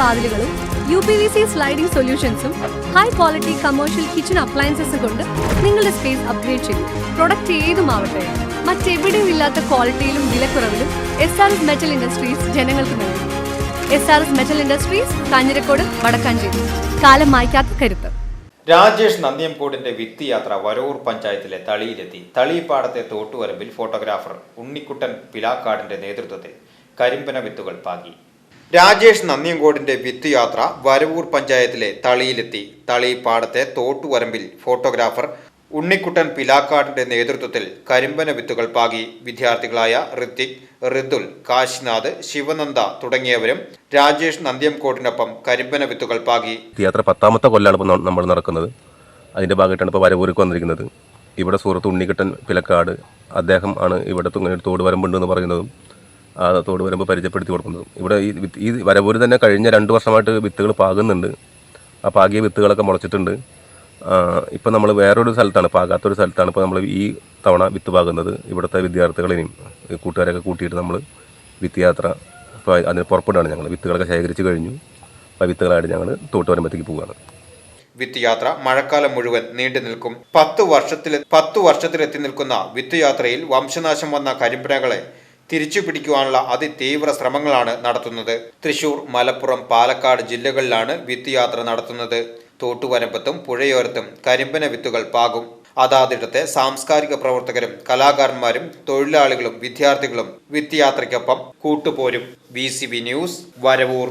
വാതിലുകളും U P V C sliding സൊല്യൂഷൻസും high quality commercial kitchen അപ്ലയൻസസും കൊണ്ട് നിങ്ങളുടെ സ്പേസ് അപ്ഗ്രേഡ് ചെയ്യും പ്രൊഡക്റ്റ് ഏതുമാവട്ടെ മറ്റെവിടെയും ഇല്ലാത്ത ക്വാളിറ്റിയിലും വിലക്കുറവിലും S R S metal industries ജനങ്ങൾക്ക് നൽകും. S R S metal industries Kanjirakode Vadakkanchery. കാലം മായ്ക്കാത്ത കരുത്ത്. രാജേഷ് നന്ദിയംകോടിന്റെ വിത്ത് യാത്ര വരൂർ പഞ്ചായത്തിലെ തളിയിലെത്തി. തളിപ്പാടത്തെ തോട്ടുവരമ്പിൽ ഫോട്ടോഗ്രാഫർ ഉണ്ണിക്കുട്ടൻ പിലാക്കാടിന്റെ നേതൃത്വത്തിൽ കരിമ്പന വിത്തുകൾ പാകി. രാജേഷ് നന്ദിയങ്കോടിന്റെ വിത്ത് യാത്ര വരവൂർ പഞ്ചായത്തിലെ തളിയിലെത്തി. തളിപ്പാടത്തെ തോട്ടുവരമ്പിൽ ഫോട്ടോഗ്രാഫർ ഉണ്ണിക്കുട്ടൻ പിലാക്കാടിന്റെ നേതൃത്വത്തിൽ കരിമ്പന വിത്തുകൾ പാകി വിദ്യാർത്ഥികളായ ഋത്തിക് ഋതുൽ കാശിനാഥ് ശിവനന്ദ തുടങ്ങിയവരും രാജേഷ് നന്ദിയംകോടിനൊപ്പം കരിമ്പന വിത്തുകൾ പാകി. യാത്ര പത്താമത്തെ കൊല്ലാണ് ഇപ്പോൾ നമ്മൾ നടക്കുന്നത്. അതിന്റെ ഭാഗമായിട്ടാണ് ഇപ്പോൾ വരവൂർക്ക് വന്നിരിക്കുന്നത്. ഇവിടെ സുഹൃത്ത് ഉണ്ണിക്കുട്ടൻ പിലക്കാട് അദ്ദേഹം ആണ് ഇവിടെ തോട് വരമ്പുണ്ട് എന്ന് പറയുന്നതും. തോട് വരുമ്പോൾ പരിചയപ്പെടുത്തി കൊടുക്കുന്നത്. ഇവിടെ ഈ ഈ വരവൂര് തന്നെ കഴിഞ്ഞ രണ്ട് വർഷമായിട്ട് വിത്തുകൾ പാകുന്നുണ്ട്. ആ പാകിയ വിത്തുകളൊക്കെ മുളച്ചിട്ടുണ്ട്. ഇപ്പം നമ്മൾ വേറൊരു സ്ഥലത്താണ് പാകാത്തൊരു സ്ഥലത്താണ് ഇപ്പോൾ നമ്മൾ ഈ തവണ വിത്ത് പാകുന്നത്. ഇവിടുത്തെ വിദ്യാർത്ഥികളെയും കൂട്ടുകാരെയൊക്കെ കൂട്ടിയിട്ട് നമ്മൾ വിത്ത് യാത്ര ഇപ്പോൾ അതിന് പുറപ്പെടുകയാണ് ഞങ്ങൾ വിത്തുകളൊക്കെ ശേഖരിച്ച് കഴിഞ്ഞു. അപ്പോൾ വിത്തുകളായിട്ട് ഞങ്ങൾ തോട്ട് വരുമ്പോഴത്തേക്ക് പോവുകയാണ്. വിത്ത് യാത്ര മഴക്കാലം മുഴുവൻ നീണ്ടു നിൽക്കും. പത്ത് വർഷത്തിൽ പത്ത് വർഷത്തിലെത്തി നിൽക്കുന്ന വിത്ത് യാത്രയിൽ വംശനാശം വന്ന കരിമ്പനകളെ തിരിച്ചു പിടിക്കുവാനുള്ള അതിതീവ്ര ശ്രമങ്ങളാണ് നടത്തുന്നത്. തൃശൂർ മലപ്പുറം പാലക്കാട് ജില്ലകളിലാണ് വിത്ത് യാത്ര നടത്തുന്നത്. തോട്ടുവരമ്പത്തും പുഴയോരത്തും കരിമ്പന വിത്തുകൾ പാകും. അതാതിടത്തെ സാംസ്കാരിക പ്രവർത്തകരും കലാകാരന്മാരും തൊഴിലാളികളും വിദ്യാർത്ഥികളും വിത്ത് യാത്രയ്ക്കൊപ്പം കൂട്ടുപോരും V news Varavoor.